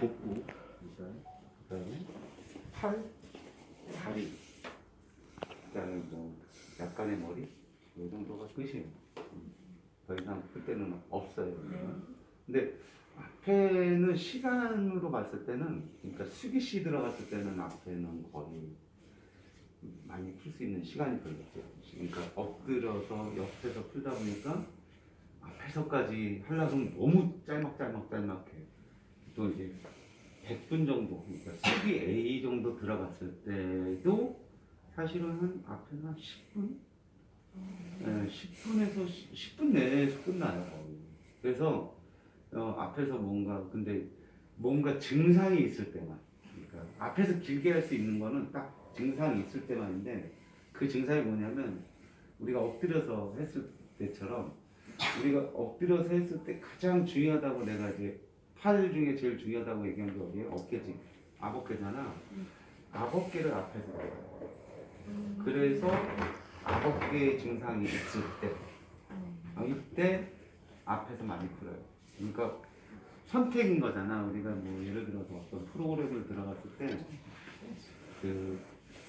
복부 일단 그다음에 팔, 다리 그다음에 뭐 약간의 머리 이 정도가 끝이에요. 음. 더 이상 그때는 없어요. 근데 앞에는 시간으로 봤을 때는 그러니까 수기 씨 들어갔을 때는 앞에는 거의 많이 풀 수 있는 시간이 걸렸죠. 그러니까 엎드려서 옆에서 풀다 보니까 앞에서까지 하려면 너무 짤막짤막 짤막해. 또 이제 100분 정도, 그러니까 수기 A 정도 들어갔을 때도 사실은 한 앞에는 한 10분? 네, 10분에서 10 분 내에서 끝나요. 거의. 그래서 어, 앞에서 뭔가 근데 뭔가 증상이 있을 때만 그러니까 앞에서 길게 할 수 있는 거는 딱 증상이 있을 때만인데 그 증상이 뭐냐면 우리가 엎드려서 했을 때처럼 우리가 엎드려서 했을 때 가장 중요하다고 내가 이제 팔 중에 제일 중요하다고 얘기한 게 어디예요? 어깨지 아버깨잖아 아버깨를 앞에서 해요. 그래서 아버깨 증상이 있을 때 어, 이때 앞에서 많이 풀어요. 그러니까 선택인 거잖아. 우리가 뭐 예를 들어서 어떤 프로그램을 들어갔을 때그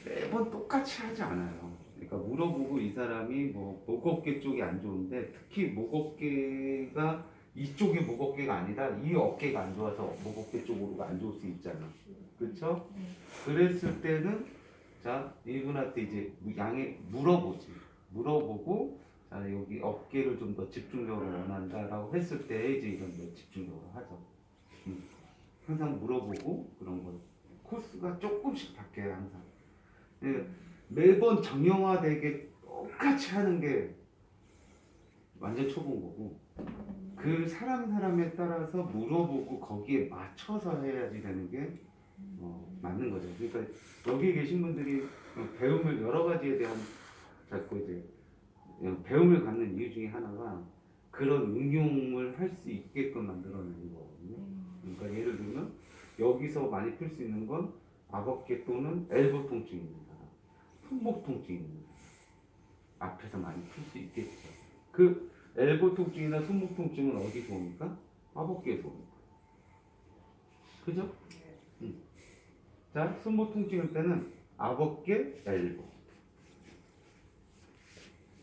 매번 똑같이 하지 않아요. 그러니까 물어보고 이 사람이 뭐 목어깨 쪽이 안 좋은데 특히 목어깨가 이쪽이 목어깨가 아니라 이 어깨가 안 좋아서 목어깨 쪽으로가 안 좋을 수 있잖아. 그렇죠? 그랬을 때는 자 이분한테 이제 양해 물어보지. 물어보고 자 여기 어깨를 좀 더 집중적으로 원한다라고 했을 때 이제 이런 거 집중적으로 하죠. 음. 항상 물어보고 그런 거 코스가 조금씩 바뀌어요 항상. 예, 매번 정형화되게 똑같이 하는 게 완전 초본 거고 그 사람 사람에 따라서 물어보고 거기에 맞춰서 해야지 되는 게 어, 맞는 거죠. 그러니까 여기 계신 분들이 어, 배움을 여러 가지에 대한 자꾸 이제 어, 배움을 갖는 이유 중에 하나가 그런 응용을 할 수 있게끔 만들어내는 거거든요. 그러니까 예를 들면 여기서 많이 풀 수 있는 건 악어깨 또는 엘보 사람, 손목 사람 앞에서 많이 풀 수 있겠죠. 그 엘보 통증이나 손목 통증은 어디서 옵니까? 악어깨에서 옵니다. 그죠? 음. 자, 손목 통증일 때는 악어깨, 엘보.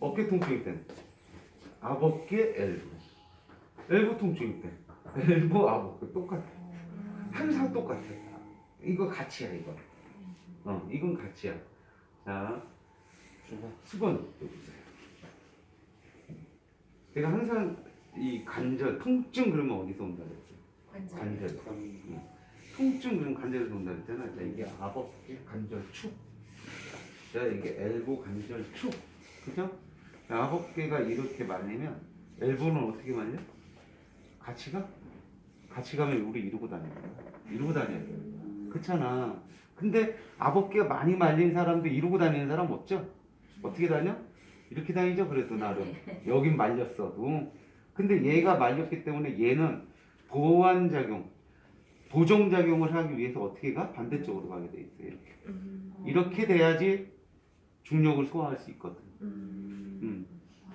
어깨 통증일 때는 악어깨, 엘보. 엘보 통증일 때 엘보, 악어깨 똑같아. 항상 똑같아. 이거 같이야 이거. 어, 이건 같이야. 자, 수건 여기세요. 제가 항상 이 관절 통증 그러면 어디서 온다 그랬죠? 관절. 응. 통증 그러면 관절에서 온다 그랬잖아. 자, 이게 아버지 관절 축. 자, 이게 엘보 관절 축. 그죠? 자, 아버개가 이렇게 말리면 엘보는 어떻게 말려? 같이 가? 같이 가면 우리 이러고 다녀요. 이러고 다녀야 돼요. 그렇잖아. 근데 아버개가 많이 말린 사람도 이러고 다니는 사람 없죠? 어떻게 다녀? 이렇게 다니죠? 그래도 나름. 여긴 말렸어도. 근데 얘가 말렸기 때문에 얘는 보완 작용, 보정 작용을 하기 위해서 어떻게 가? 반대쪽으로 가게 돼 있어요. 이렇게. 이렇게 돼야지 중력을 소화할 수 있거든. 음.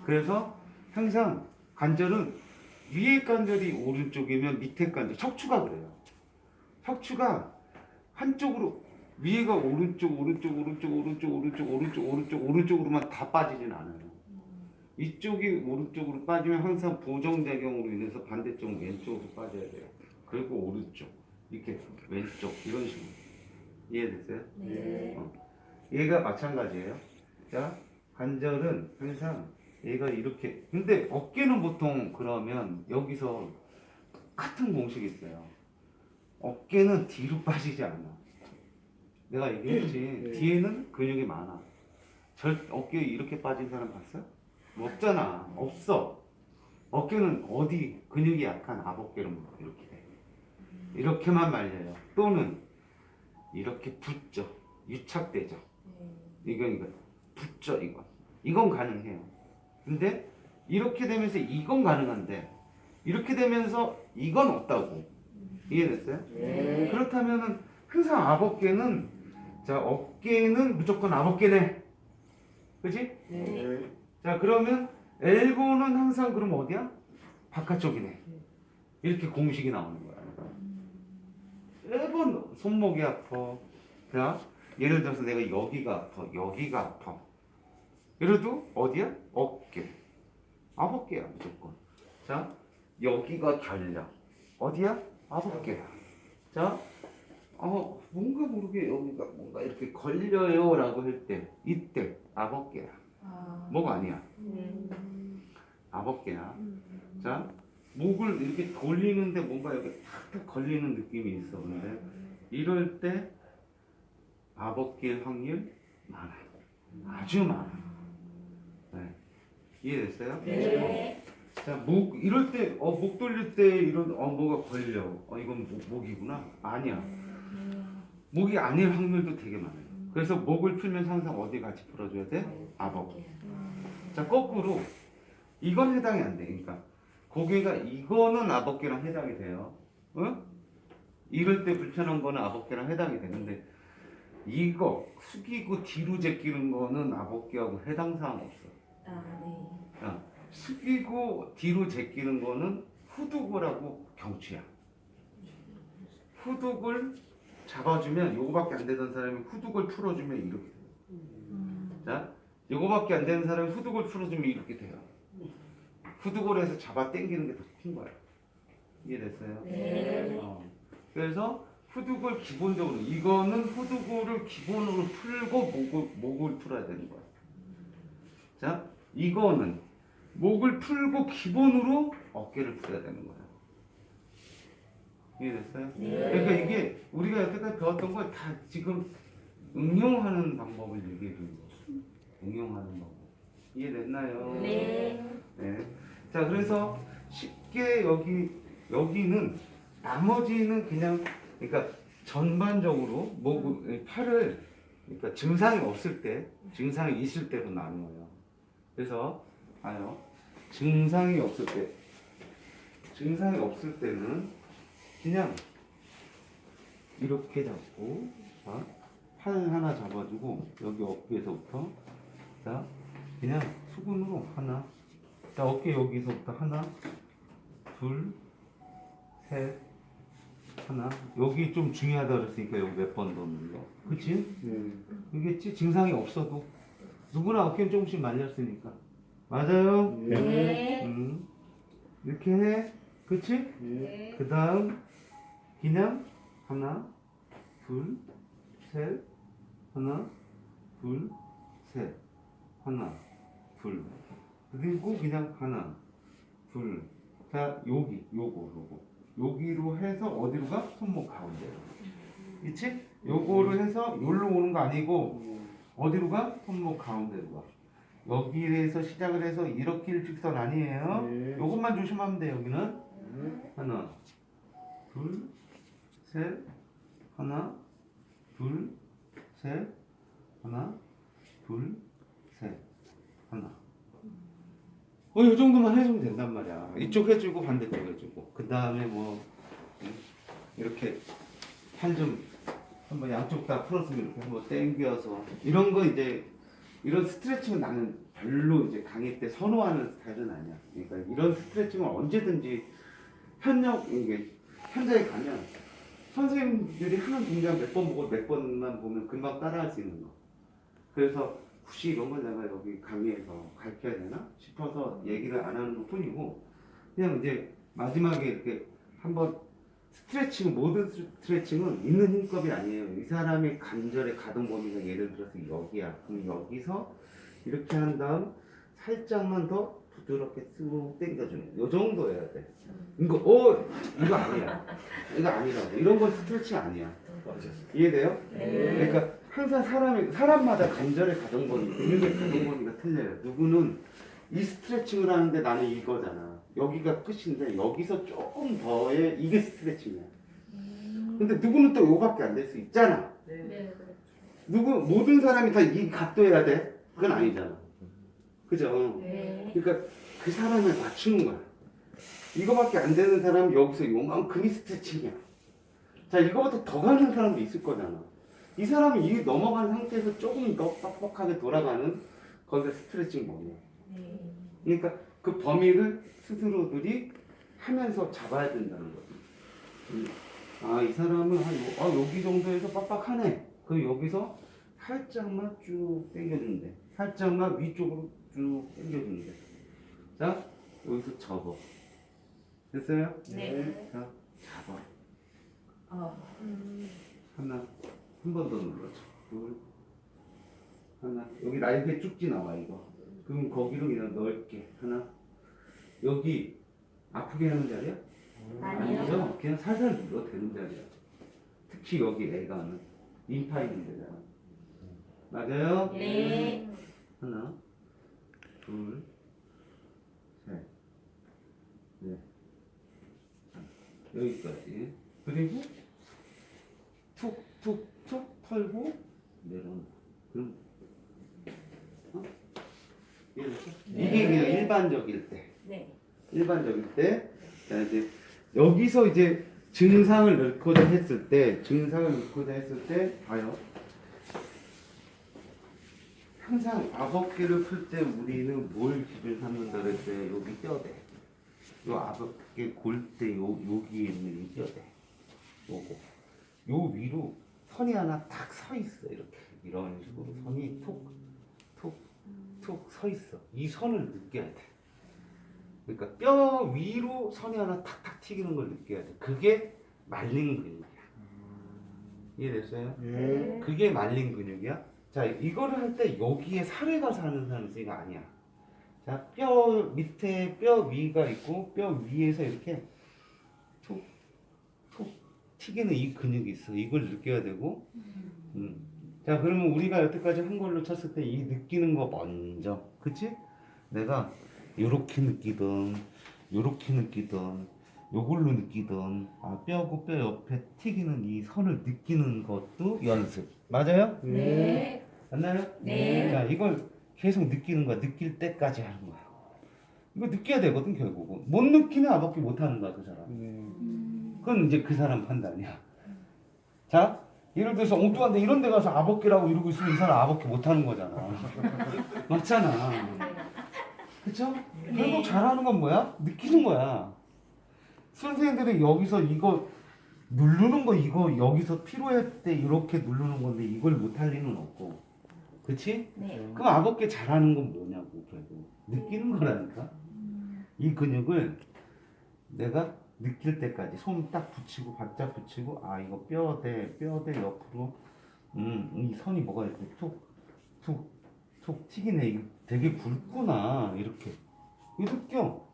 그래서 항상 관절은 위에 관절이 오른쪽이면 밑에 관절, 척추가 그래요. 척추가 한쪽으로 위에가 오른쪽, 오른쪽, 오른쪽, 오른쪽, 오른쪽, 오른쪽, 오른쪽, 오른쪽으로만 다 빠지진 않아요. 이쪽이 오른쪽으로 빠지면 항상 보정작용으로 인해서 반대쪽 왼쪽으로 빠져야 돼요. 그리고 오른쪽, 이렇게 왼쪽 이런 식으로 이해됐어요? 네. 얘가 마찬가지예요. 자, 관절은 항상 얘가 이렇게. 근데 어깨는 보통 그러면 여기서 같은 공식이 있어요. 어깨는 뒤로 빠지지 않아. 내가 얘기했지. 네. 뒤에는 근육이 많아. 절 어깨 이렇게 빠진 사람 봤어? 없잖아. 없어. 어깨는 어디 근육이 약한 앞어깨로 이렇게 돼. 이렇게만 말려요. 또는 이렇게 붙죠. 유착되죠. 이건 이거 붙죠 이거 이건 가능해요 근데 이렇게 되면서 이건 가능한데 이렇게 되면서 이건 없다고 이해됐어요? 네. 그렇다면은 항상 앞어깨는 자 어깨는 무조건 앞어깨네 그지? 네. 자 그러면 엘보는 항상 그럼 어디야? 바깥쪽이네 이렇게 공식이 나오는 거야 매번 손목이 아파. 자, 예를 들어서 내가 여기가 아파, 여기가 아파. 이래도 어디야? 어깨. 아홉개야 무조건. 자, 여기가 결려. 어디야? 아홉개야. 자, 어, 뭔가 모르게 여기가 뭔가 이렇게 걸려요 라고 할 때, 이때 아홉개야. 뭐가 아니야? 아홉개야. 자, 목을 이렇게 돌리는데 뭔가 여기 탁탁 걸리는 느낌이 있어. 근데 이럴 때 아홉개일 확률 많아요. 아주 많아요. 네. 이해됐어요? 네. 자, 목 이럴 때, 어, 목 돌릴 때 이런 어 뭐가 걸려. 어, 이건 목, 목이구나. 아니야. 목이 아닐 확률도 되게 많아요. 그래서 목을 풀면서 항상 어디 같이 풀어줘야 돼? 아버. 자, 거꾸로 이건 해당이 안 돼. 그러니까 고개가 이거는 아버께랑 해당이 돼요. 응? 이럴 때 불편한 거는 아버께랑 해당이 되는데 이거 숙이고 뒤로 제끼는 거는 아버께하고 해당 사항 없어. 어, 숙이고 뒤로 제끼는 거는 후두고라고 경추야. 후두골 잡아주면 요거밖에 안 되던 사람이 후두골 풀어주면 이렇게 돼요. 자, 요거밖에 안 되는 사람이 후두골 풀어주면 이렇게 돼요. 후두골에서 잡아 당기는 게 더 큰 거야. 이해됐어요? 네. 어. 그래서 후두골 기본적으로 이거는 후두골을 기본으로 풀고 목을, 목을 풀어야 되는 거야. 자, 이거는 목을 풀고 기본으로 어깨를 풀어야 되는 거야. 이해됐어요? 네. 그러니까 이게 우리가 여태까지 배웠던 걸 다 지금 응용하는 방법을 얘기해 주는 거죠. 응용하는 방법. 이해됐나요? 네. 네. 자, 그래서 쉽게 여기 여기는 나머지는 그냥 그러니까 전반적으로 목 팔을 그러니까 증상이 없을 때 증상이 있을 때로 나누어요. 그래서 아요 증상이 없을 때 증상이 없을 때는 그냥 이렇게 잡고 자, 팔 하나 잡아주고 여기 어깨에서부터 자 그냥 수근으로 하나 자 어깨 여기서부터 하나 둘셋 하나 여기 좀 중요하다 그랬으니까 여기 몇 번 더 눌러 그치? 이겠지? 증상이 없어도 누구나 어깨는 조금씩 말렸으니까 맞아요? 네. 음. 이렇게 해 그치? 네. 그 다음 그냥 하나 둘 셋 하나 둘 셋 하나 둘 그리고 그냥 하나 둘 자 여기 요거 요거 여기로 해서 어디로 가? 손목 가운데로 그치? 요거를 해서 여기로 오는 거 아니고 어디로 가? 손목 가운데로 가 여기에서 시작을 해서 이렇게 일직선 아니에요 네. 요것만 조심하면 돼 여기는 하나, 둘, 셋, 하나, 둘, 셋, 하나, 둘, 셋, 하나. 어, 이 정도만 해주면 된단 말이야. 이쪽 해주고 반대쪽 해주고. 그 다음에 뭐 음, 이렇게 팔좀 한번 양쪽 다 풀었으면 이렇게 한번 당겨서 이런 거 이제 이런 스트레칭은 나는 별로 이제 강의 때 선호하는 스타일은 아니야. 그러니까 이런 스트레칭은 언제든지 현역 이게 현장에 가면 선생님들이 하는 동작 몇 번 보고 몇 번만 보면 금방 따라할 수 있는 거. 그래서 혹시 이런 걸 내가 여기 강의에서 가르쳐야 되나 싶어서 얘기를 안 하는 것 뿐이고 그냥 이제 마지막에 이렇게 한번 스트레칭 모든 스트레칭은 있는 힘급이 아니에요. 이 사람의 관절의 가동 범위가 예를 들어서 여기야. 그럼 여기서 이렇게 한 다음 살짝만 더 부드럽게 쑥 당겨주는 요 정도 해야 돼. 이거 어 이거 아니야. 이거 아니라고. 이런 건 스트레칭 아니야. 이해돼요? 네. 그러니까 항상 사람이 사람마다 관절의 가동 범위, 근육의 가동 범위가 틀려요. 누구는 이 스트레칭을 하는데 나는 이거잖아. 여기가 끝인데 여기서 조금 더해 이게 스트레칭이야. 근데 누구는 또 요밖에 안 될 수 있잖아. 네. 누구 모든 사람이 다 이 각도 해야 돼? 그건 아니잖아. 그죠? 네. 그러니까 그 사람을 맞추는 거야. 이거밖에 안 되는 사람은 여기서 요만큼이 스트레칭이야. 자, 이거보다 더 가는 사람도 있을 거잖아. 이 사람이 이 넘어간 상태에서 조금 더 뻑뻑하게 돌아가는 거기가 스트레칭 범위야. 네. 그러니까 그 범위를 스스로들이 하면서 잡아야 된다는 거지. 음. 아, 이 사람은 한, 요- 아, 여기 정도에서 빡빡하네. 그 여기서 살짝만 쭉 당겨주는데. 살짝만 위쪽으로 쭉 당겨주는데. 자, 여기서 접어. 됐어요? 네. 자, 잡아. 어. 하나, 한 번 더 눌러줘. 둘, 하나. 여기 날개 쭉 지 나와, 이거. 그럼 거기로 그냥 넓게. 하나. 여기 아프게 하는 자리야? 아니요. 아니죠? 그냥 살살 눌러 되는 자리야. 특히 여기 애가는 인파 있는 데잖아. 맞아요? 네. 하나, 둘, 셋, 넷, 여기까지. 그리고 툭, 툭, 툭 털고 내려놓. 그럼 어? 이해됐어? 이게 그냥 일반적일 때. 네. 일반적일 때, 자 이제 여기서 이제 증상을 넣고자 했을 때, 증상을 넣고자 했을 때, 봐요. 항상 아홉 개를 풀 때 우리는 뭘 기준 삼는다 그랬어요? 여기 뼈대. 요 아홉 개 골대 요 여기에 있는 이 뼈대. 요거. 요 위로 선이 하나 탁서 있어 이렇게 이런 식으로 선이 툭툭툭서 있어. 이 선을 느껴야 돼. 그러니까 뼈 위로 선이 하나 탁탁 튀기는 걸 느껴야 돼. 그게 말린 근육이야. 이해됐어요? 네. 그게 말린 근육이야. 자, 이거를 할 때 여기에 살을 가서 하는 사람이 아니야. 자, 뼈 밑에 뼈 위가 있고 뼈 위에서 이렇게 툭, 툭 튀기는 이 근육이 있어. 이걸 느껴야 되고. 음. 자, 그러면 우리가 여태까지 한 걸로 쳤을 때 이 느끼는 거 먼저. 그치? 내가 요렇게 느끼던, 요렇게 느끼던, 요걸로 느끼던, 아, 뼈고 뼈 옆에 튀기는 이 선을 느끼는 것도 연습. 맞아요? 네. 맞나요? 네. 자, 이걸 계속 느끼는 거야. 느낄 때까지 하는 거야. 이거 느껴야 되거든, 결국은. 못 느끼면 아밖에 못 하는 거야, 그 사람. 그건 이제 그 사람 판단이야. 자, 예를 들어서 엉뚱한데 이런 데 가서 아버끼라고 이러고 있으면 이 사람 아버끼 못 하는 거잖아. 맞잖아. 그쵸? 결국 잘하는 건 뭐야? 느끼는 거야. 선생님들이 여기서 이거 누르는 거 이거 여기서 필요할 때 이렇게 누르는 건데 이걸 못할 리는 없고. 그치? 네. 그럼 아버께 잘하는 건 뭐냐고 결국. 느끼는 거라니까. 이 근육을 내가 느낄 때까지 손 딱 붙이고 바짝 붙이고 아 이거 뼈대 뼈대 옆으로. 음이 선이 뭐가 이렇게 툭툭툭 튀기네. 이거 되게 굵구나. 이렇게. 느껴.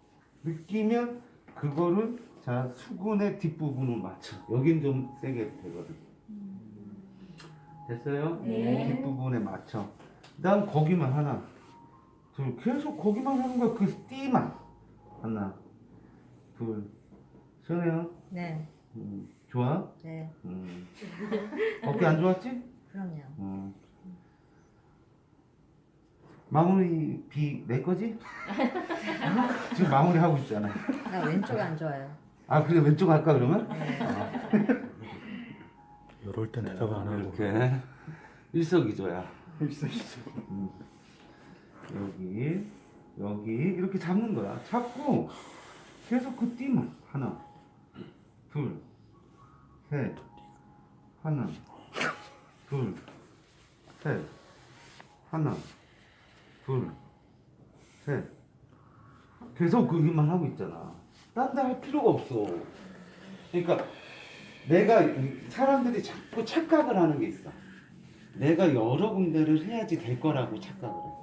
느끼면 그거를 자 수근의 뒷부분을 맞춰 여긴 좀 세게 되거든 됐어요? 네. 뒷부분에 맞춰. 난 거기만 하나, 둘, 계속 거기만 하는 거야. 그 띠만. 하나, 둘, 시원해요? 네, 음, 좋아? 네, 음. 어깨 안 좋았지? 그럼요. 어. 마무리 비 내 거지? 지금 마무리 하고 있잖아. 나 왼쪽이 안 좋아요. 아 그래 왼쪽 할까 그러면? 이럴 땐 대답 안 하고 이렇게 일석이조야. 음. 여기 여기 이렇게 잡는 거야. 잡고 계속 그 띠만 하나, 둘, 셋, 하나, 둘, 셋, 하나, 둘, 셋. 계속 그기만 하고 있잖아. 딴 데 할 필요가 없어. 그러니까 내가 이- 사람들이 자꾸 착각을 하는 게 있어. 내가 여러 군데를 해야지 될 거라고 착각을 해.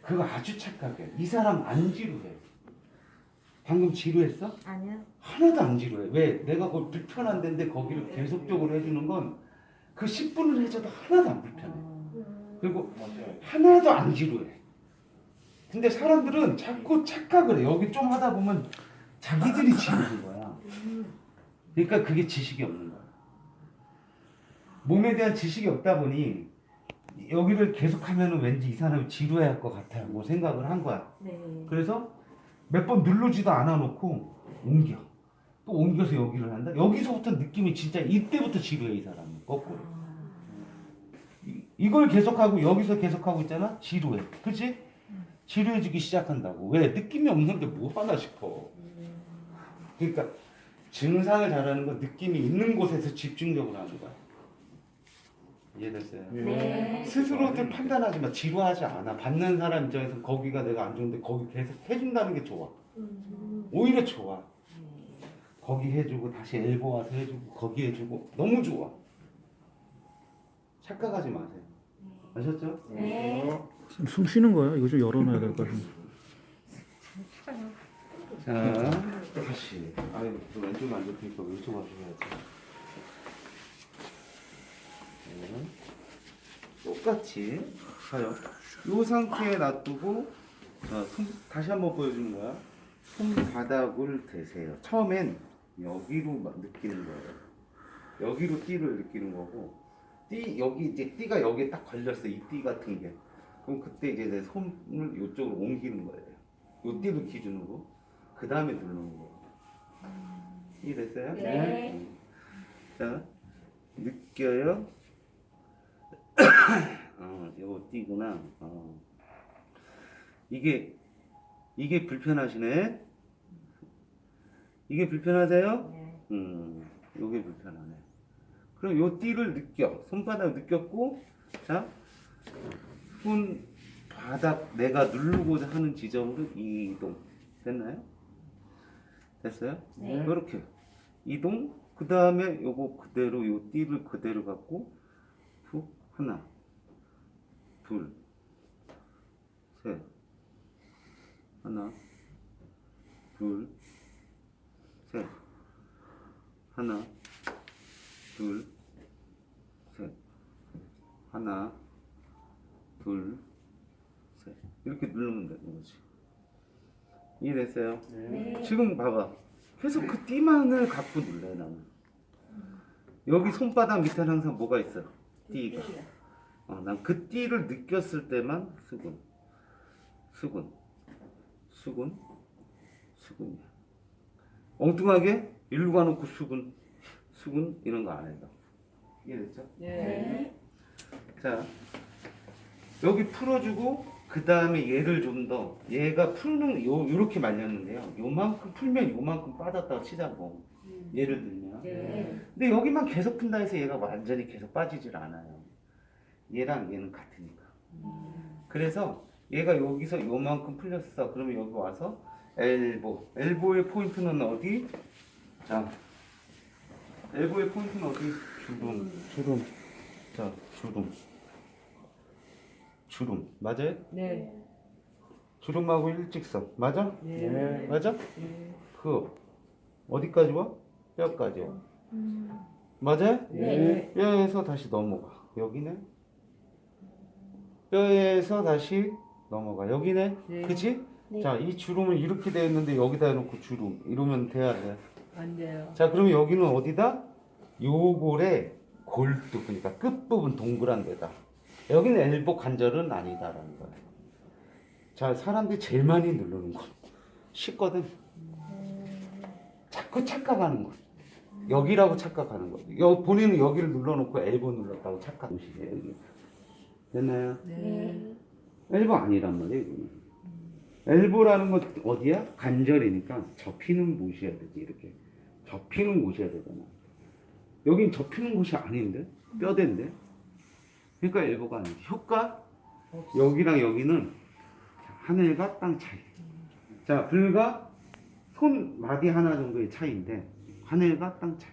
그거 아주 착각해. 이 사람 안 지루해. 방금 지루했어? 아니요. 하나도 안 지루해. 왜? 내가 그 불편한 데인데 거기를 계속적으로 해주는 건 그 10분을 해줘도 하나도 안 불편해. 그리고 하나도 안 지루해. 근데 사람들은 자꾸 착각을 해. 여기 좀 하다 보면 자기들이 지루한 거야. 그러니까 그게 지식이 없는 거야. 몸에 대한 지식이 없다 보니 여기를 계속하면 왠지 이 사람이 지루해 할 것 같다고 생각을 한 거야. 네. 그래서 몇 번 누르지도 않아 놓고 옮겨. 또 옮겨서 여기를 한다. 여기서부터 느낌이 진짜 이때부터 지루해 이 사람은 거꾸로. 이- 이걸 계속하고 여기서 계속하고 있잖아. 지루해. 그렇지? 지루해지기 시작한다고. 왜? 느낌이 없는데 뭐 하나 싶어. 그러니까 증상을 잘하는 건 느낌이 있는 곳에서 집중적으로 하는 거야. 이해됐어요? 네. 스스로들 판단하지 마. 지루하지 않아. 받는 사람 입장에서 거기가 내가 안 좋은데 거기 계속 해준다는 게 좋아. 오히려 좋아. 거기 해주고 다시 엘보 와서 해주고 거기 해주고 너무 좋아. 착각하지 마세요. 아셨죠? 네. 지금 숨 쉬는 거야? 이거 좀 열어놔야 될 것 같은데. 자, 다시. 아유, 또 왼쪽이 안 좋으니까 왼쪽 와줘야지. 네. 똑같이 가요. 이 상태에 놔두고 자, 손, 다시 한번 보여주는 거야. 손바닥을 대세요. 처음엔 여기로 막 느끼는 거예요. 여기로 띠를 느끼는 거고 띠 여기 이제 띠가 여기에 딱 걸렸어 이 띠 같은 게. 그럼 그때 이제 내 손을 이쪽으로 옮기는 거예요. 요 띠를 기준으로 그 다음에 누르는 거예요. 이해됐어요? 네. 음. 자 느껴요. 어, 이거 띠구나. 어. 이게 이게 불편하시네. 이게 불편하세요? 네. 음, 요게 불편하네. 그럼 요 띠를 느껴. 손바닥 느꼈고, 자, 손 바닥 내가 누르고자 하는 지점으로 이동. 됐나요? 됐어요? 네. 이렇게 이동. 그 다음에 요거 그대로 요 띠를 그대로 갖고 툭 하나, 둘, 셋, 하나, 둘, 셋, 하나, 둘, 셋, 하나, 둘, 셋 이렇게 누르면 되는 거지. 이해됐어요? 네. 지금 봐봐. 계속 그 띠만을 갖고 눌러요 나는. 여기 손바닥 밑에 항상 뭐가 있어? 띠가. 어, 난그 띠를 느꼈을 때만 수군, 수군, 수군, 수군이야. 엉뚱하게 일로 가놓고 수군, 수군 이런 거 안 해도. 이해됐죠? 네. 자, 여기 풀어주고 그 다음에 얘를 좀 더 얘가 풀는 요 요렇게 말렸는데요. 요만큼 풀면 요만큼 빠졌다고 치자고. 예를 들면. 네. 근데 여기만 계속 푼다 해서 얘가 완전히 계속 빠지질 않아요. 얘랑 얘는 같으니까. 그래서 얘가 여기서 요만큼 풀렸어. 그러면 여기 와서 엘보. 엘보의 포인트는 어디? 자, 엘보의 포인트는 어디? 주름. 주름. 자, 주름. 주름. 맞아요? 네. 주름하고 일직선. 맞아? 네. 맞아? 그 어디까지 와? 뼈까지 와. 맞아요? 네. 뼈에서 다시 넘어가. 여기네. 뼈에서 다시 넘어가. 여기네. 네. 그치? 네. 자, 이 주름은 이렇게 되어 있는데 여기다 해놓고 주름. 이러면 돼야 돼. 안 돼요. 자, 그러면 여기는 어디다? 요골의 골두, 그러니까 끝부분 동그란 데다. 여기는 엘보 관절은 아니다라는 거야. 자, 사람들이 제일 많이 누르는 거. 쉽거든. 자꾸 착각하는 거. 여기라고 착각하는 거. 여, 본인은 여기를 눌러놓고 엘보 눌렀다고 착각하시세요, 여기. 됐나요? 네. 엘보 아니란 말이에요, 이거는. 엘보라는 건 어디야? 관절이니까 접히는 곳이어야 되지, 이렇게. 접히는 곳이어야 되잖아. 여긴 접히는 곳이 아닌데? 뼈대인데? 그러니까 엘보가 아니지. 효과? 여기랑 여기는 하늘과 땅 차이. 자, 불과 손 마디 하나 정도의 차이인데, 하늘과 땅 차이.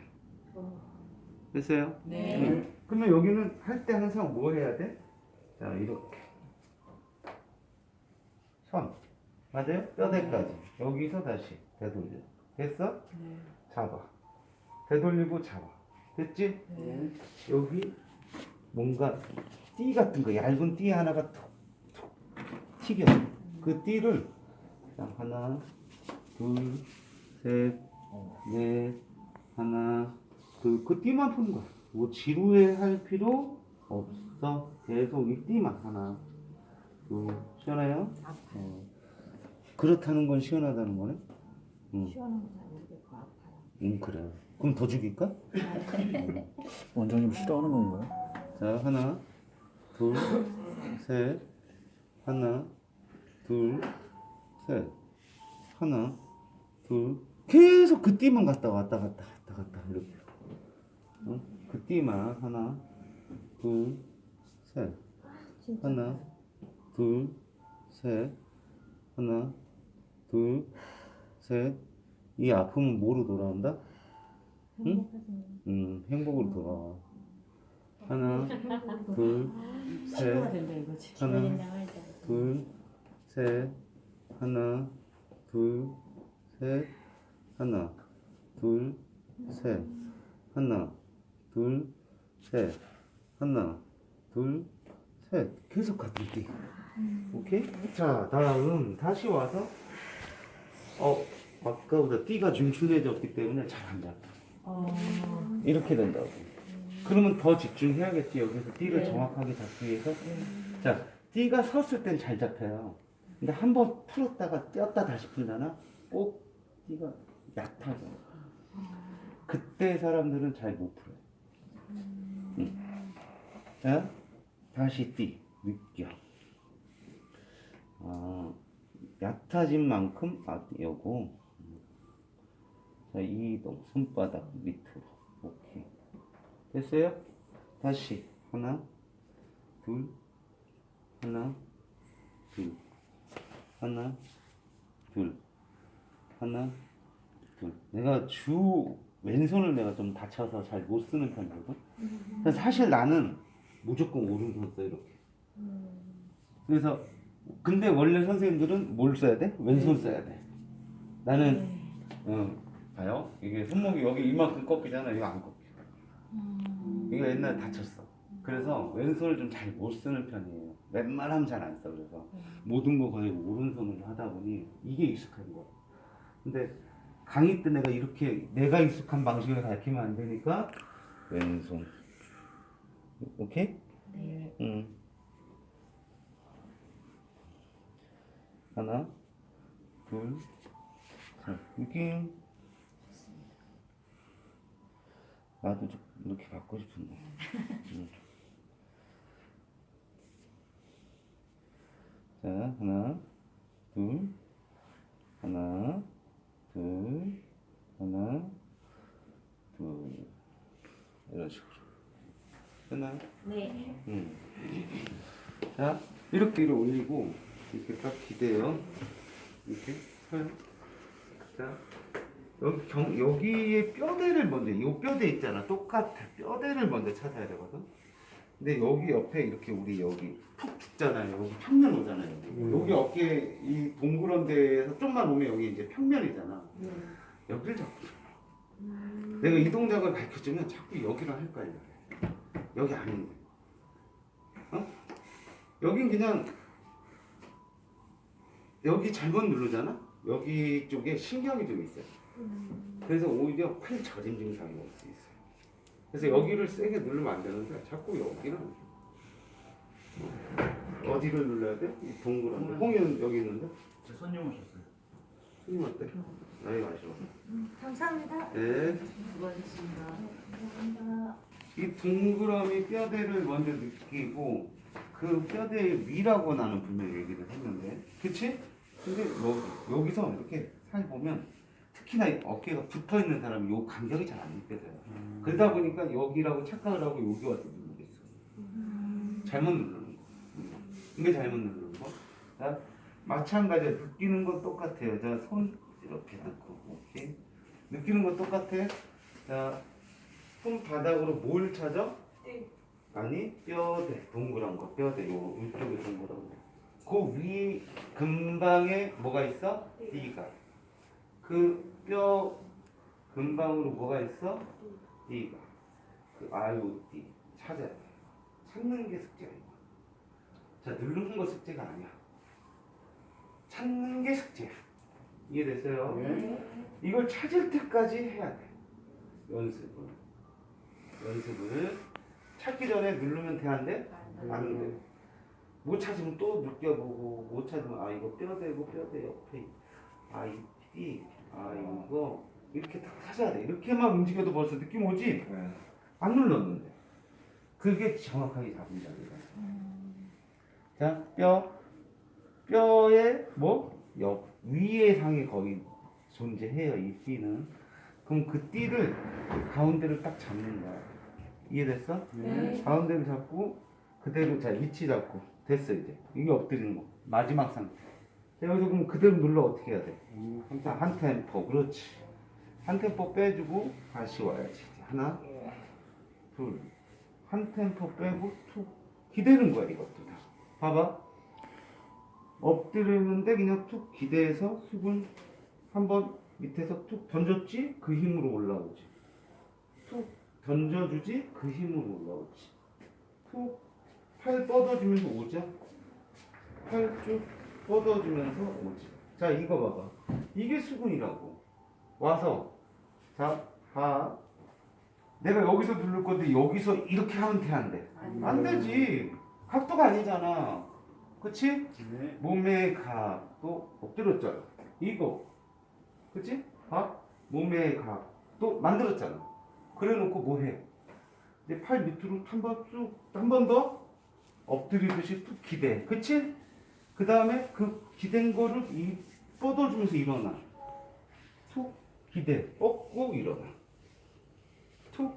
됐어요? 네. 응. 그러면 여기는 할 때 항상 뭐 해야 돼? 자, 이렇게. 선. 맞아요? 뼈대까지. 여기서 다시 되돌려. 됐어? 잡아. 되돌리고 잡아. 됐지? 네. 여기 뭔가 띠 같은 거, 얇은 띠 하나가 툭, 툭 튀겨. 그 띠를 자, 하나, 둘, 셋, 넷, 하나, 둘, 그 띠만 푸는 거야. 뭐 지루해 할 필요 없어. 계속 이 띠만 하나, 둘, 시원해요? 어. 그렇다는 건 시원하다는 거네? 응. 시원한 거 아닌데 뭐 아파요. 응, 그래. 그럼 더 죽일까? 원장님 싫어하는 건가요? 자, 하나, 둘, 셋, 하나, 둘, 셋, 하나, 둘, 계속 그 띠만 갔다 왔다 갔다 왔다 갔다 이렇게. 어? 그 띠만 하나 둘 셋. 하나 둘 셋. 하나 둘 셋 이 아픔은 뭐로 돌아온다? 응? 음 행복으로 돌아와 하나 둘셋 된다 이거지. 하나 둘, 셋, 하나, 둘, 셋, 하나, 둘, 셋, 하나, 둘, 셋, 하나, 둘, 셋. 계속 같은 띠. 오케이? 자, 다음 다시 와서 어, 아까보다 띠가 좀 준해졌기 때문에 잘 안 잡혀. 어. 이렇게 된다고. 그러면 더 집중해야겠지. 여기서 띠를 네. 정확하게 잡기 위해서. 자, 띠가 섰을 땐 잘 잡혀요. 근데 한 번 풀었다가 떼었다 다시 풀잖아? 꼭 띠가 얕아져. 그때 사람들은 잘 못 풀어요. 응. 자, 다시 띠, 느껴. 아, 얕아진 만큼, 아, 요거. 자, 이동, 손바닥 밑으로. 오케이. 됐어요? 다시. 하나, 둘, 하나, 둘, 하나, 둘, 하나, 둘. 내가 주 왼손을 내가 좀 다쳐서 잘 못 쓰는 편이거든. 사실 나는 무조건 오른손 써 이렇게. 그래서 근데 원래 선생님들은 뭘 써야 돼? 왼손 써야 돼. 나는 어, 봐요. 이게 손목이 여기 이만큼 꺾이잖아. 이거 안 꺾여. 이거 옛날에 다쳤어. 그래서 왼손을 좀 잘 못 쓰는 편이에요. 웬만하면 잘 안 써. 그래서 모든 거 거의 오른손으로 하다 보니 이게 익숙한 거야. 근데 강의 때 내가 이렇게 내가 익숙한 방식을 가르치면 안 되니까 왼손. 오케이? 네. 응. 하나, 둘, 셋. 느낌. 나도 좀 이렇게 받고 싶은데. 응. 자, 하나, 둘, 하나, 둘, 하나, 둘. 이런 식으로. 끝나요? 네. 음. 자, 이렇게 위로 올리고, 이렇게 딱 기대요. 이렇게 서요. 자, 여기 경, 여기에 뼈대를 먼저, 이 뼈대 있잖아. 똑같아. 뼈대를 먼저 찾아야 되거든. 근데 여기 옆에 이렇게 우리 여기 푹 죽잖아요. 여기 평면 오잖아요. 여기, 여기 어깨 이 동그란 데에서 좀만 오면 여기 이제 평면이잖아. 여기를 잡고 싶어. 내가 이 동작을 가르쳐주면 자꾸 여기를 할 거야. 이렇게. 여기 아닌데. 어? 여긴 그냥 여기 잘못 누르잖아. 여기 쪽에 신경이 좀 있어요. 그래서 오히려 팔 저림 증상이 올 수 있어요. 그래서 여기를 세게 누르면 안 되는데 자꾸 여기는 어디를 눌러야 돼? 이 동그란 데. 홍이는 여기 있는데 제 손님 오셨어요. 손님 어때? 나이 아쉬워. 감사합니다. 네. 수고하셨습니다. 음. 이 동그라미 뼈대를 먼저 느끼고 그 뼈대 위라고 나는 분명히 얘기를 했는데 그치? 근데 여기, 여기서 이렇게 살 보면 특히나 이 어깨가 붙어 있는 사람이 요 간격이 잘 안 느껴져요. 그러다 보니까 여기라고 착각을 하고 여기 와서 누르고 있어 잘못 누르는 거. 이게 잘못 누르는 거. 자, 마찬가지로 느끼는 건 똑같아요. 자, 손 이렇게 넣고 오케이. 느끼는 건 똑같아? 자, 손바닥으로 뭘 찾아? 아니 뼈대. 동그란 거 뼈대. 요 위쪽에 동그란 거. 그위 근방에 뭐가 있어? D가. 그 뼈 근방으로 뭐가 있어? D가. 그 IOD 찾아야 돼. 찾는 게 숙제야 이거. 자 누르는 거 숙제가 아니야. 찾는 게 숙제야. 이해됐어요? 이걸 찾을 때까지 해야 돼. 연습을. 연습을 찾기 전에 누르면 돼 안 돼? 안 돼. 못 찾으면 또 느껴보고 못 찾으면 아 이거 뼈대고 뼈대 옆에 아 이 띠아 이거 이렇게 딱 찾아야 돼. 이렇게만 움직여도 벌써 느낌 오지? 안 눌렀는데. 그게 정확하게 잡은 자리가. 자, 뼈. 뼈의 뭐? 옆, 위의 상이 거의 존재해요. 이 띠는. 그럼 그 띠를 가운데를 딱 잡는 거야. 이해됐어? 네. 가운데를 잡고 그대로 자 위치 잡고 됐어 이제 이게 엎드리는 거 마지막 상태 자, 여기서 그럼 그대로 눌러 어떻게 해야 돼? 자, 한 템포. 그렇지. 한 템포 빼주고 다시 와야지. 하나 둘한 템포 빼고 툭. 기대는 거야 이것도 다. 봐봐. 엎드리는데 그냥 툭 기대서 수분 한번 밑에서 툭 던졌지? 그 힘으로 올라오지. 툭 던져주지? 그 힘으로 올라오지. 툭. 팔 뻗어주면서 오자. 팔쭉 뻗어주면서 오지? 자 이거 봐봐. 이게 수근이라고. 와서 자하. 내가 여기서 누를 건데 여기서 이렇게 하면 돼 안 돼? 안 되지. 각도가 아니잖아. 그치? 몸의 각도 엎드렸잖아. 이거. 그치? 각 몸의 각도 만들었잖아. 그래 놓고 뭐 해? 이제 팔 밑으로 한 번 쭉 한 번 더 엎드리듯이 툭 기대. 그치? 그 다음에 그 기댄 거를 이 뻗어주면서 일어나 툭 기대 뻗고 일어나 툭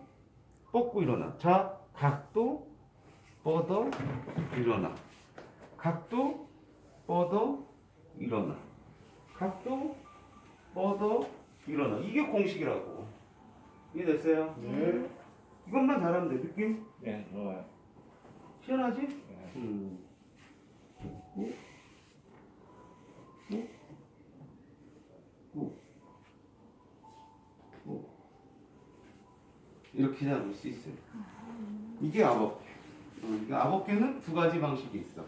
뻗고 일어나 자 각도 뻗어 일어나 각도 뻗어 일어나 각도 뻗어 일어나 이게 공식이라고 이해됐어요? 네. 이것만 잘하면 돼 느낌? 네, 좋아요. 시원하지? 네. 음. 오? 오? 오? 오? 이렇게 잡을 수 있어요. 이게 아법계. 어, 이게 아법계는 두 가지 방식이 있어.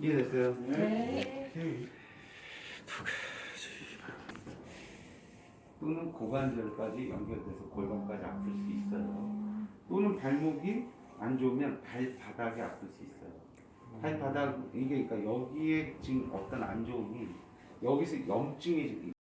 이해됐어요? 네. 또는 고관절까지 연결돼서 골반까지 아플 수 있어요. 또는 발목이 안 좋으면 발바닥이 아플 수 있어요. 발바닥 이게 그러니까 여기에 지금 어떤 안 좋음이 여기서 염증이